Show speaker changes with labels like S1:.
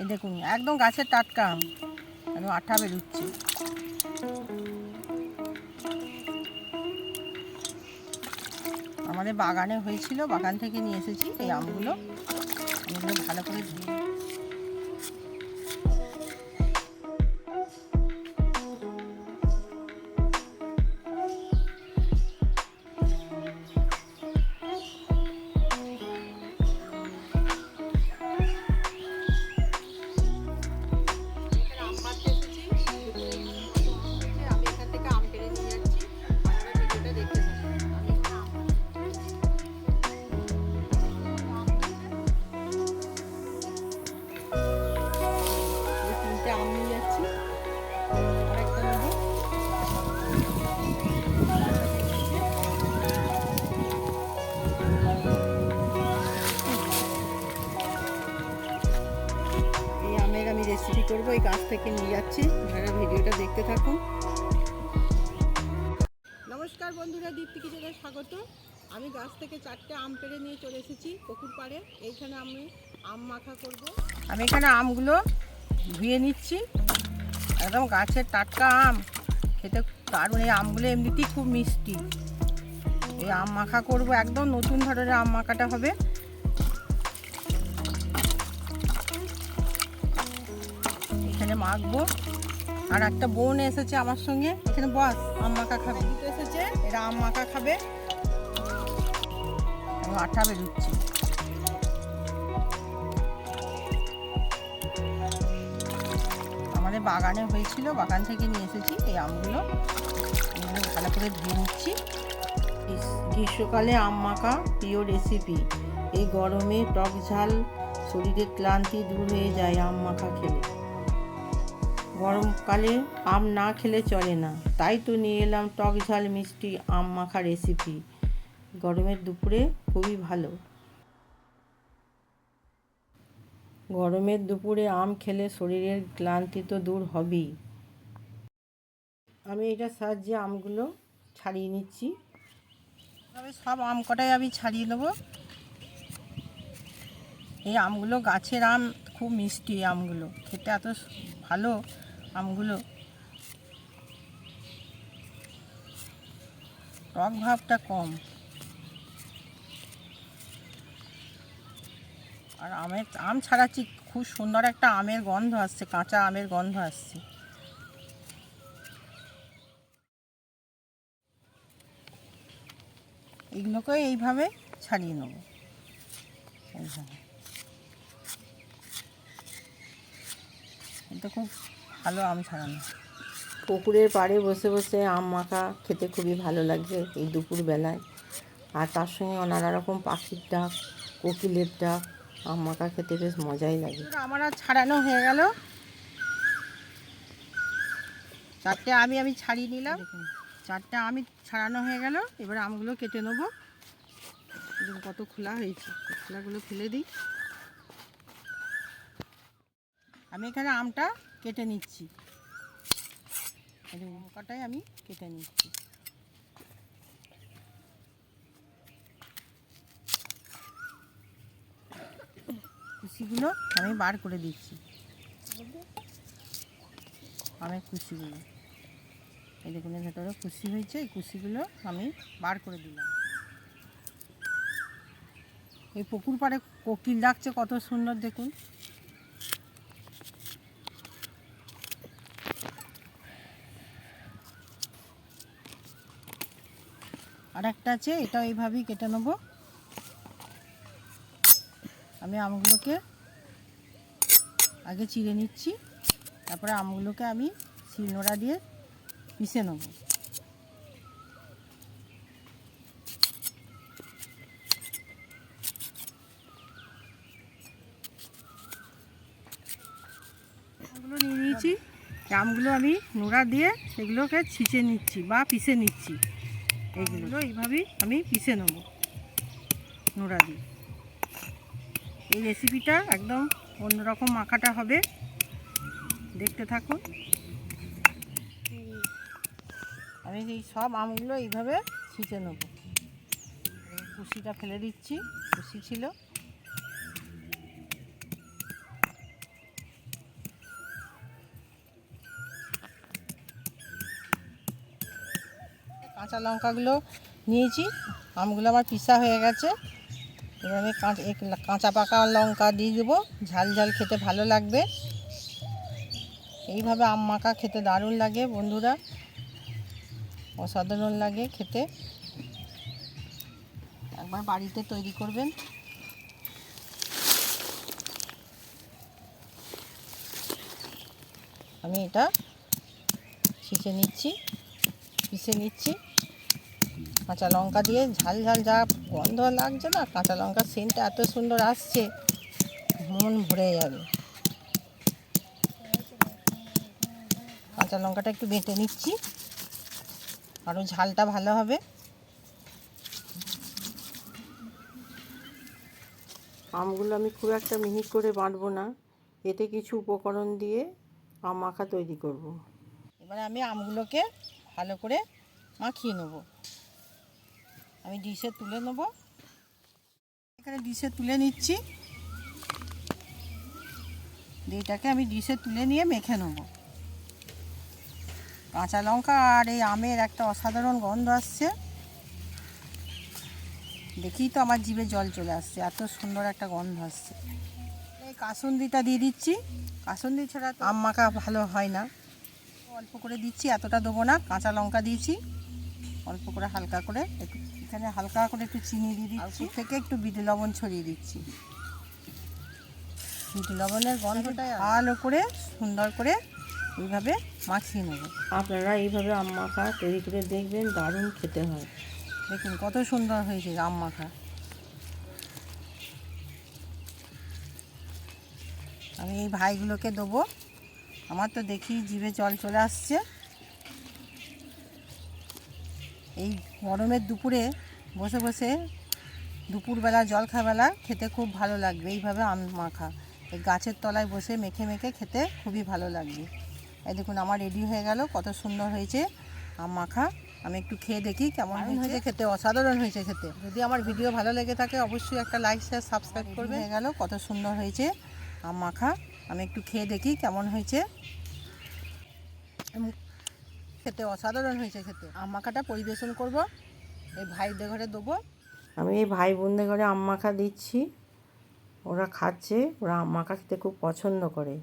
S1: এই দেখুন, একদম গাছের টাটকা আম। একদম আঠা বেরোচ্ছে। আমাদের বাগানে হয়েছিল, বাগান থেকে নিয়ে এসেছি এই আমগুলো। এগুলো ভালো করে ধুয়ে রেসিপি করব, এই গাছ থেকে নিয়ে যাচ্ছি। আপনারা ভিডিওটা দেখতে থাকুন। নমস্কার বন্ধুরা, দীপ্তি কিচেনে স্বাগত। আমি গাছ থেকে চারটে আম পেড়ে নিয়ে চলে এসেছি পুকুর পাড়ে। এইখানে আমি আম মাখা করব। আমি এখানে আমগুলো ধুয়ে নিচ্ছি। একদম গাছের টাটকা আম। খেতে দারুণ, এই আমগুলো এমনিতেই খুব মিষ্টি। এই আম মাখা করব, একদম নতুন ধরনের আম মাখাটা হবে। মাখবো। আর একটা বোন এসেছে আমার সঙ্গে। এখানে বস আম মাখা খাবে। দুটো এসেছে। এরা আম মাখা খাবে। আমি আঠা বেরোচ্ছি। আমাদের বাগানে হয়েছিল বাগান থেকে নিয়ে এসেছি এই আমগুলো। ভালো করে ধুয়ে নিচ্ছি। গ্রীষ্মকালে আম মাখা প্রিয় রেসিপি এই গরমে টক ঝাল শরীরের ক্লান্তি দূর হয়ে যায় আম মাখা খেলে। গরমকালে আম না খেলে চলে না। তাই তো নিয়ে এলাম টক ঝাল মিষ্টি আম মাখা রেসিপি গরমের দুপুরে খুবই ভালো। গরমের দুপুরে আম খেলে শরীরের ক্লান্তি তো দূর হবেই। আমি এটা সাহায্যে আমগুলো ছাড়িয়ে নিচ্ছি। তবে সব আম কটাই আমি ছাড়িয়ে নেব। এই আমগুলো গাছের আম, খুব মিষ্টি আমগুলো। খেতে এত ভালো আমগুলো। টক ভাবটা কম। আর আমের, আম ছাড়াচ্ছি, খুব সুন্দর একটা আমের গন্ধ আসছে, কাঁচা আমের গন্ধ আসছে। এগুলোকে এইভাবে ছাড়িয়ে নেব। এইভাবে। এটা খুব ভালো আম ছাড়ানো। পুকুরের পাড়ে বসে বসে আম মাখা খেতে খুবই ভালো লাগছে এই দুপুর বেলায় আর তার সঙ্গে নানা রকম পাখির ডাক কোকিলের ডাক আম মাখা খেতে বেশ মজাই লাগে। আমার আর ছাড়ানো হয়ে গেল। চারটে আমি আমি ছাড়িয়ে নিলাম। চারটে আমি ছাড়ানো হয়ে গেল। এবার আমগুলো কেটে নেব। কত খোলা হয়েছে। খোলাগুলো ফেলে দিই। আমি এখানে আমটা কেটে নিচ্ছি। দেখুন, আমি কেটে নিচ্ছি। কুচিগুলো আমি বার করে দিচ্ছি। আমের কুচিগুলো। এই দেখুন ভেতরে কুচি হয়েছে এই কুচিগুলো আমি বার করে দিলাম। এই পুকুর পাড়ে কোকিল ডাকছে কত সুন্দর দেখুন। আর একটা আছে, এটাও এইভাবেই কেটে নেব। আমি আমগুলোকে আগে চিড়ে নিচ্ছি, তারপরে আমগুলোকে আমি শিলনোড়া দিয়ে পিষে নেব। আমগুলো নিয়ে নিয়েছি, আমগুলো আমি নোড়া দিয়ে সেগুলোকে ছিঁচে নিচ্ছি বা পিষে নিচ্ছি। এইগুলো। এইভাবেই আমি পিষে নেব। নোড়া দিয়ে। এই রেসিপিটা একদম অন্যরকম মাখাটা হবে। দেখতে থাকুন আমি এই সব আমগুলো এইভাবে ছিঁচে নেব। কুশিটা ফেলে দিচ্ছি। কুশি ছিল। কাঁচা লঙ্কাগুলো নিয়েছি, আমগুলো আমার পিসা হয়ে গেছে। এবার আমি কাঁচা পাকা লঙ্কা দিয়ে দেবো। ঝাল ঝাল খেতে ভালো লাগবে। এইভাবে আম মাখা খেতে দারুণ লাগে বন্ধুরা। অসাধারণ লাগে খেতে। একবার বাড়িতে তৈরি করবেন। আমি এটা ছিঁচে নিচ্ছি। পিষে নিচ্ছি। কাঁচা লঙ্কা দিয়ে ঝাল ঝাল যা গন্ধ লাগছে না কাঁচা লঙ্কার সেন্টটা এত সুন্দর আসছে মন ভরে যাবে কাঁচা লঙ্কাটা একটু বেটে নিচ্ছি আরও ঝালটা ভালো হবে। আমগুলো আমি খুব একটা মিহি করে বাঁটবো না এতে কিছু উপকরণ দিয়ে আম মাখা তৈরি করব। এবারে আমি আমগুলোকে ভালো করে মাখিয়ে নেব। আমি ডিশে তুলে নেব। এখানে ডিশে তুলে নিচ্ছি। এটাকে আমি ডিশে তুলে নিয়ে মেখে নেব। কাঁচা লঙ্কা আর এই আমের একটা অসাধারণ গন্ধ আসছে। দেখেই তো আমার জিভে জল চলে আসছে, এত সুন্দর একটা গন্ধ আসছে। এই কাসুন্দিটা দিয়ে দিচ্ছি। কাসুন্দি ছাড়া আম মাখা ভালো হয় না। অল্প করে দিচ্ছি, এতটা দেবো না। কাঁচা লঙ্কা দিয়েছি। অল্প করে হালকা করে একটু এখানে হালকা করে একটু চিনি দিয়ে দিচ্ছি থেকে একটু বিট লবণ ছড়িয়ে দিচ্ছি। বিট লবণের গন্ধটা ভালো করে সুন্দর করে এইভাবে মাখিয়ে নেব। আপনারা এইভাবে আম মাখা তৈরি করে দেখবেন দারুণ খেতে হয়। দেখুন কত সুন্দর হয়েছে আম মাখা। আমি এই ভাইগুলোকে দেবো। আমার তো দেখি জিভে জল চলে আসছে। এই গরমের দুপুরে বসে বসে দুপুরবেলা জলখাবেলা খেতে খুব ভালো লাগবে। এইভাবে আম মাখা। এই গাছের তলায় বসে মেখে মেখে খেতে খুবই ভালো লাগবে। এই দেখুন আমার রেডি হয়ে গেল কত সুন্দর হয়েছে আম মাখা। আমি একটু খেয়ে দেখি কেমন হয়েছে খেতে অসাধারণ হয়েছে খেতে। যদি আমার ভিডিও ভালো লেগে থাকে অবশ্যই একটা লাইক শেয়ার সাবস্ক্রাইব করবে। হয়ে গেল কত সুন্দর হয়েছে আম মাখা। আমি একটু খেয়ে দেখি কেমন হয়েছে। খেতে, অসাধারণ হয়েছে খেতে। আম মাখাটা পরিবেশন করব, এই ভাইদের ঘরে দেবো। আমি এই ভাই বোনদের ঘরে আম মাখা দিচ্ছি, ওরা খাচ্ছে, ওরা আম মাখা খেতে খুব পছন্দ করে।